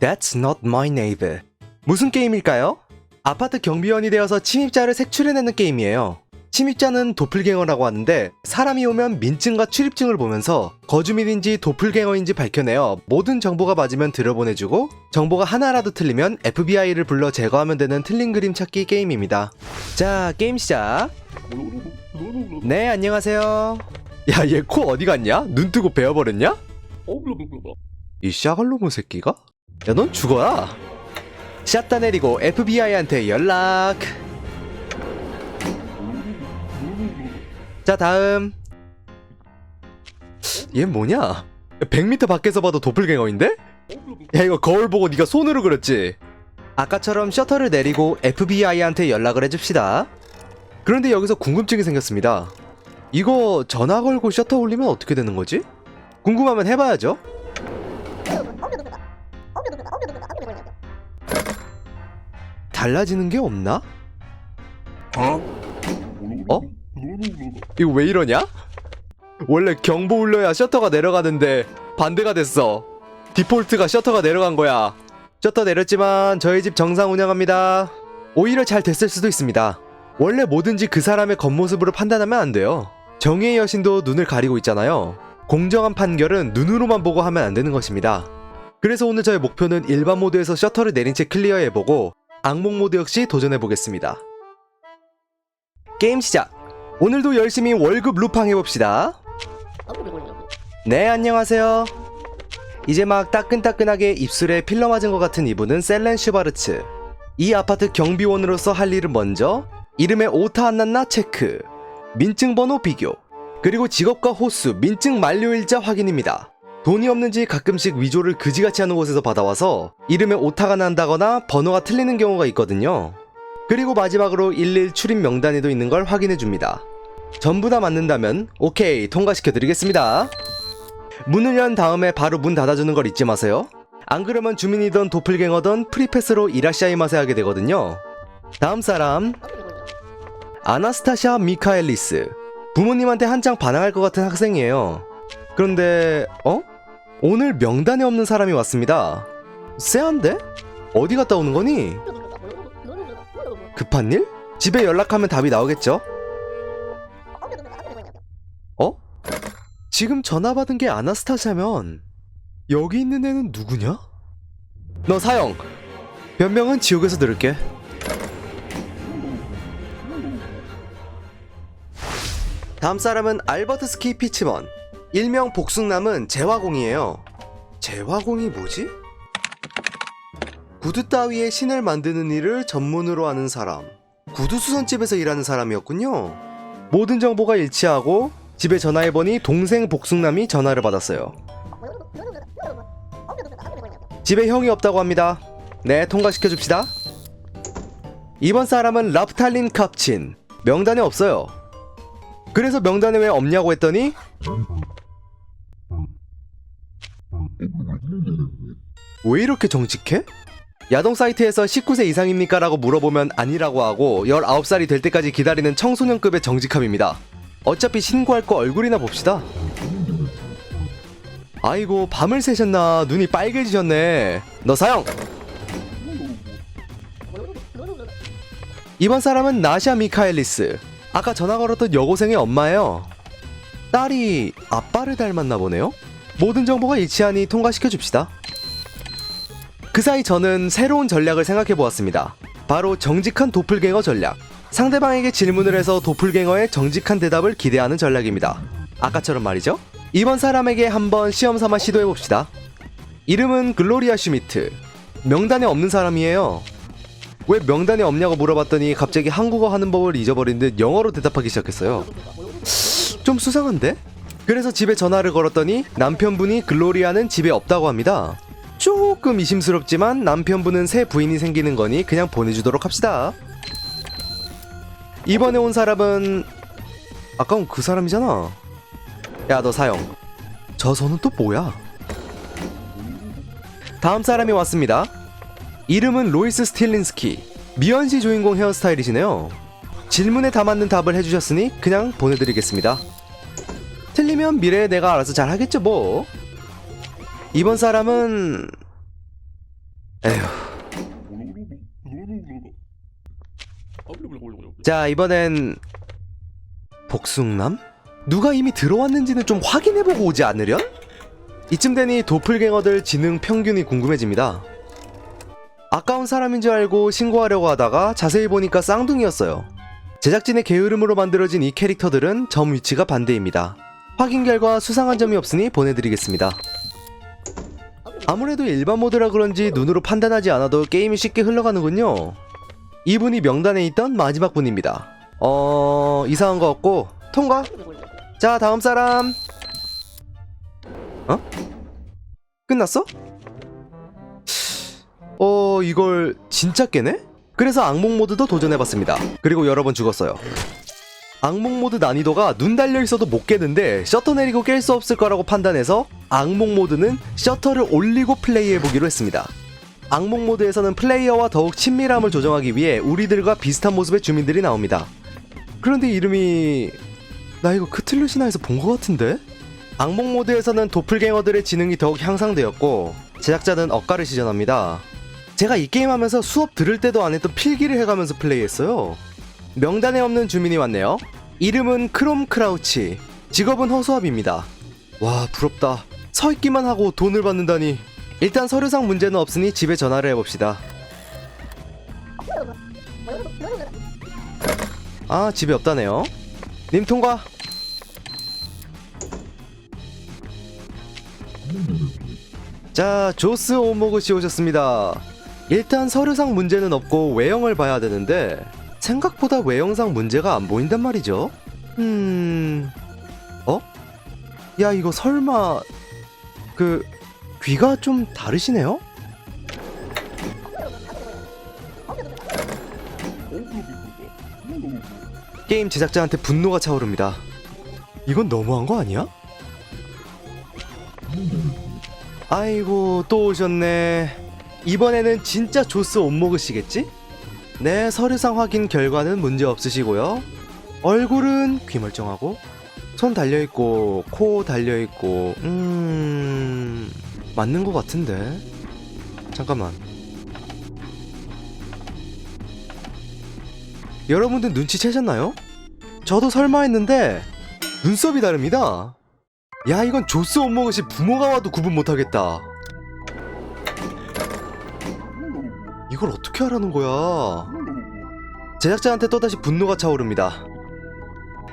That's not my neighbor. 무슨 게임일까요? 아파트 경비원이 되어서 침입자를 색출해내는 게임이에요. 침입자는 도플갱어라고 하는데 사람이 오면 민증과 출입증을 보면서 거주민인지 도플갱어인지 밝혀내어 모든 정보가 맞으면 들여보내주고 정보가 하나라도 틀리면 FBI를 불러 제거하면 되는 틀린 그림 찾기 게임입니다. 자 게임 시작. 네 안녕하세요. 야 얘 코 어디 갔냐? 눈 뜨고 베어버렸냐? 이 샤갈로모 새끼가? 야 넌 죽어라. 샷 다 내리고 FBI한테 연락. 자 다음 얘 뭐냐 100m 밖에서 봐도 도플갱어인데? 야 이거 거울 보고 네가 손으로 그렸지 아까처럼 셔터를 내리고 FBI한테 연락을 해줍시다 그런데 여기서 궁금증이 생겼습니다 이거 전화 걸고 셔터 올리면 어떻게 되는 거지? 궁금하면 해봐야죠 달라지는 게 없나? 어? 이거 왜 이러냐? 원래 경보 울려야 셔터가 내려가는데 반대가 됐어. 디폴트가 셔터가 내려간 거야. 셔터 내렸지만 저희 집 정상 운영합니다. 오히려 잘 됐을 수도 있습니다. 원래 뭐든지 그 사람의 겉모습으로 판단하면 안 돼요. 정의의 여신도 눈을 가리고 있잖아요. 공정한 판결은 눈으로만 보고 하면 안 되는 것입니다. 그래서 오늘 저의 목표는 일반 모드에서 셔터를 내린 채 클리어해보고 악몽 모드 역시 도전해보겠습니다. 게임 시작! 오늘도 열심히 월급 루팡 해봅시다. 네, 안녕하세요. 이제 막 따끈따끈하게 입술에 필러 맞은 것 같은 이분은 셀렌 슈바르츠. 이 아파트 경비원으로서 할 일은 먼저 이름에 오타 안 났나 체크, 민증 번호 비교, 그리고 직업과 호수, 민증 만료일자 확인입니다. 돈이 없는지 가끔씩 위조를 그지같이 하는 곳에서 받아와서 이름에 오타가 난다거나 번호가 틀리는 경우가 있거든요. 그리고 마지막으로 11 출입 명단에도 있는 걸 확인해 줍니다. 전부 다 맞는다면 오케이 통과시켜 드리겠습니다. 문을 연 다음에 바로 문 닫아주는 걸 잊지 마세요. 안 그러면 주민이던 도플갱어던 프리패스로 이라시아이 마세 하게 되거든요. 다음 사람 아나스타샤 미카엘리스 부모님한테 한창 반항할 것 같은 학생이에요. 그런데 어? 오늘 명단에 없는 사람이 왔습니다. 쎄한데? 어디 갔다 오는 거니? 급한 일? 집에 연락하면 답이 나오겠죠? 어? 지금 전화 받은 게 아나스타샤면 여기 있는 애는 누구냐? 너 사형. 변명은 지옥에서 들을게. 다음 사람은 알버트 스키 피치먼. 일명 복숭남은 재화공이에요. 재화공이 뭐지? 구두 따위의 신을 만드는 일을 전문으로 하는 사람. 구두 수선집에서 일하는 사람이었군요. 모든 정보가 일치하고 집에 전화해보니 동생 복숭남이 전화를 받았어요. 집에 형이 없다고 합니다. 네, 통과시켜 줍시다. 이번 사람은 랍탈린 캅친. 명단에 없어요. 그래서 명단에 왜 없냐고 했더니 왜 이렇게 정직해? 야동 사이트에서 19세 이상입니까? 라고 물어보면 아니라고 하고 19살이 될 때까지 기다리는 청소년급의 정직함입니다. 어차피 신고할 거 얼굴이나 봅시다. 아이고, 밤을 새셨나? 눈이 빨개지셨네. 너 사형! 이번 사람은 나샤 미카엘리스. 아까 전화 걸었던 여고생의 엄마예요. 딸이 아빠를 닮았나 보네요? 모든 정보가 일치하니 통과시켜 줍시다. 그 사이 저는 새로운 전략을 생각해 보았습니다. 바로 정직한 도플갱어 전략. 상대방에게 질문을 해서 도플갱어의 정직한 대답을 기대하는 전략입니다. 아까처럼 말이죠. 이번 사람에게 한번 시험 삼아 시도해 봅시다. 이름은 글로리아 슈미트. 명단에 없는 사람이에요. 왜 명단에 없냐고 물어봤더니 갑자기 한국어 하는 법을 잊어버린 듯 영어로 대답하기 시작했어요. 좀 수상한데? 그래서 집에 전화를 걸었더니 남편분이 글로리아는 집에 없다고 합니다. 조금 의심스럽지만 남편분은 새 부인이 생기는 거니 그냥 보내주도록 합시다. 이번에 온 사람은 아까 온그 사람이잖아. 야 너 사형. 저 손은 또 뭐야? 다음 사람이 왔습니다. 이름은 로이스 스틸린스키. 미연시 주인공 헤어스타일이시네요. 질문에 다 맞는 답을 해주셨으니 그냥 보내드리겠습니다. 틀리면 미래에 내가 알아서 잘 하겠죠 뭐. 이번 사람은 에휴. 자, 이번엔 복숭남? 누가 이미 들어왔는지는 좀 확인해보고 오지 않으련? 이쯤 되니 도플갱어들 지능 평균이 궁금해집니다. 아까운 사람인 줄 알고 신고하려고 하다가 자세히 보니까 쌍둥이였어요. 제작진의 게으름으로 만들어진 이 캐릭터들은 점 위치가 반대입니다. 확인 결과 수상한 점이 없으니 보내드리겠습니다. 아무래도 일반 모드라 그런지 눈으로 판단하지 않아도 게임이 쉽게 흘러가는군요. 이분이 명단에 있던 마지막 분입니다. 어... 이상한 거 없고 통과. 자 다음 사람. 어? 끝났어? 어 이걸 진짜 깨네? 그래서 악몽 모드도 도전해봤습니다. 그리고 여러 번 죽었어요. 악몽 모드 난이도가 눈 달려 있어도 못 깨는데 셔터 내리고 깰 수 없을 거라고 판단해서 악몽 모드는 셔터를 올리고 플레이해 보기로 했습니다. 악몽 모드에서는 플레이어와 더욱 친밀함을 조정하기 위해 우리들과 비슷한 모습의 주민들이 나옵니다. 그런데 이름이 나 이거 크틀루시나에서 본 것 같은데? 악몽 모드에서는 도플갱어들의 지능이 더욱 향상되었고 제작자는 억가를 시전합니다. 제가 이 게임 하면서 수업 들을 때도 안 했던 필기를 해가면서 플레이했어요. 명단에 없는 주민이 왔네요. 이름은 크롬 크라우치. 직업은 허수아비입니다. 와, 부럽다. 서 있기만 하고 돈을 받는다니. 일단 서류상 문제는 없으니 집에 전화를 해봅시다. 아, 집에 없다네요. 님 통과. 자, 조스 오모그 씨 오셨습니다. 일단 서류상 문제는 없고 외형을 봐야 되는데 생각보다 외형상 문제가 안 보인단 말이죠. 음, 어? 야 이거 설마 그 귀가 좀 다르시네요? 게임 제작자한테 분노가 차오릅니다. 이건 너무한 거 아니야? 아이고 또 오셨네. 이번에는 진짜 조스 옷먹으시겠지? 네, 서류상 확인 결과는 문제 없으시고요. 얼굴은 귀멀쩡하고, 손 달려있고, 코 달려있고, 음, 맞는 것 같은데. 잠깐만. 여러분들 눈치채셨나요? 저도 설마 했는데, 눈썹이 다릅니다. 야, 이건 조스 옷먹으시 부모가 와도 구분 못하겠다. 이걸 어떻게 하라는 거야? 제작자한테 또다시 분노가 차오릅니다.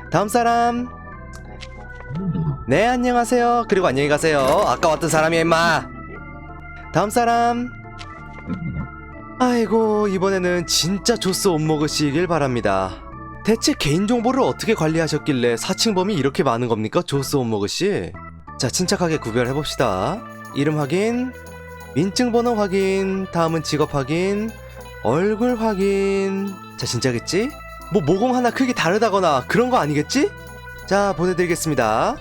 다음 사람. 네, 안녕하세요. 그리고 안녕히 가세요. 아까 왔던 사람이야, 임마. 다음 사람. 아이고, 이번에는 진짜 조스 옷 먹으시길 바랍니다. 대체 개인정보를 어떻게 관리하셨길래 사칭범이 이렇게 많은 겁니까? 조스 옷 먹으시? 자, 침착하게 구별해봅시다. 이름 확인, 민증번호 확인, 다음은 직업 확인, 얼굴 확인. 자, 진짜겠지? 뭐 모공 하나 크게 다르다거나 그런 거 아니겠지? 자, 보내드리겠습니다.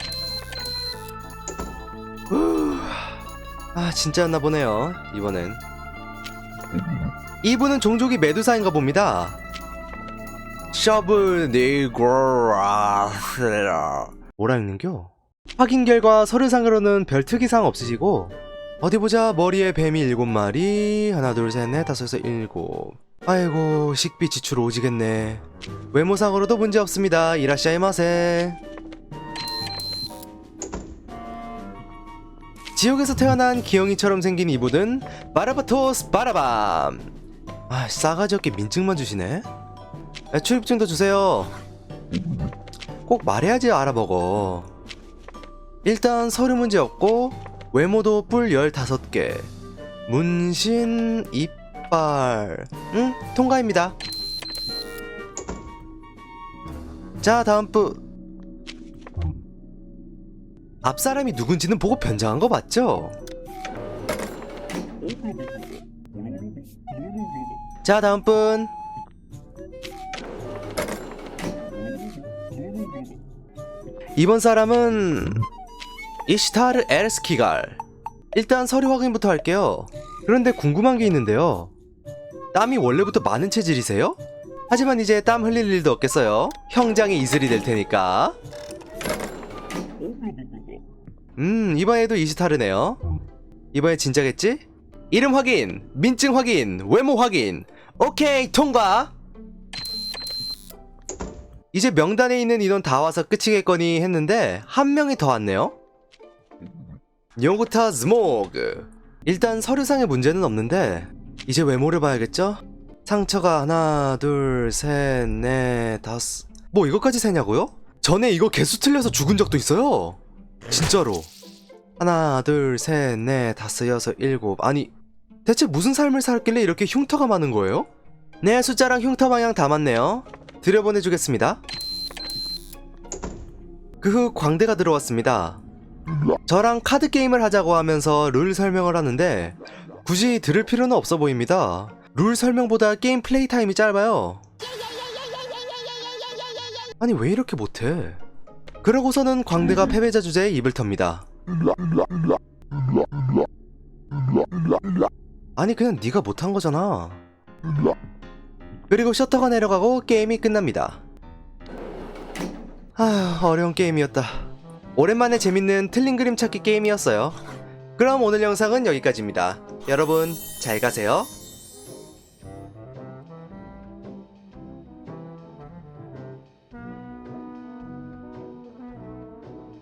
후, 아, 진짜였나 보네요. 이번엔. 이분은 종족이 메두사인가 봅니다. 셔브 니그라 뭐라 읽는겨? 확인 결과 서류상으로는 별 특이사항 없으시고 어디 보자 머리에 뱀이 일곱 마리. 하나 둘 셋 넷 다섯 여섯 일곱. 아이고 식비 지출 오지겠네. 외모상으로도 문제 없습니다. 이라시아이 마세 지옥에서 태어난 기영이처럼 생긴 이분은 바라바토스 바라밤. 아 싸가지 없게 민증만 주시네. 아, 출입증도 주세요. 꼭 말해야지 알아먹어. 일단 서류 문제 없고 외모도 뿔 15개. 문신, 이빨. 응, 통과입니다. 자, 다음 분. 앞 사람이 누군지는 보고 변장한 거 맞죠? 자, 다음 분. 이번 사람은 이시타르 에르스키갈 일단 서류 확인부터 할게요 그런데 궁금한 게 있는데요 땀이 원래부터 많은 체질이세요? 하지만 이제 땀 흘릴 일도 없겠어요 형장의 이슬이 될 테니까 음 이번에도 이시타르네요 이번에 진짜겠지? 이름 확인, 민증 확인, 외모 확인. 오케이, 통과. 이제 명단에 있는 인원 다 와서 끝이겠거니 했는데 한 명이 더 왔네요. 요구타 스모그. 일단 서류상의 문제는 없는데 이제 외모를 봐야겠죠? 상처가 하나, 둘, 셋, 넷, 다섯. 뭐 이것까지 세냐고요? 전에 이거 개수 틀려서 죽은 적도 있어요. 진짜로. 하나, 둘, 셋, 넷, 다섯, 여섯, 일곱. 아니, 대체 무슨 삶을 살길래 이렇게 흉터가 많은 거예요? 네, 숫자랑 흉터 방향 다 맞네요. 들여보내주겠습니다. 그 후 광대가 들어왔습니다. 저랑 카드 게임을 하자고 하면서 룰 설명을 하는데 굳이 들을 필요는 없어 보입니다. 룰 설명보다 게임 플레이 타임이 짧아요. 아니 왜 이렇게 못해? 그러고서는 광대가 패배자 주제에 입을 텁니다. 아니 그냥 네가 못한 거잖아. 그리고 셔터가 내려가고 게임이 끝납니다. 아 어려운 게임이었다. 오랜만에 재밌는 틀린 그림 찾기 게임이었어요. 그럼 오늘 영상은 여기까지입니다. 여러분 잘 가세요.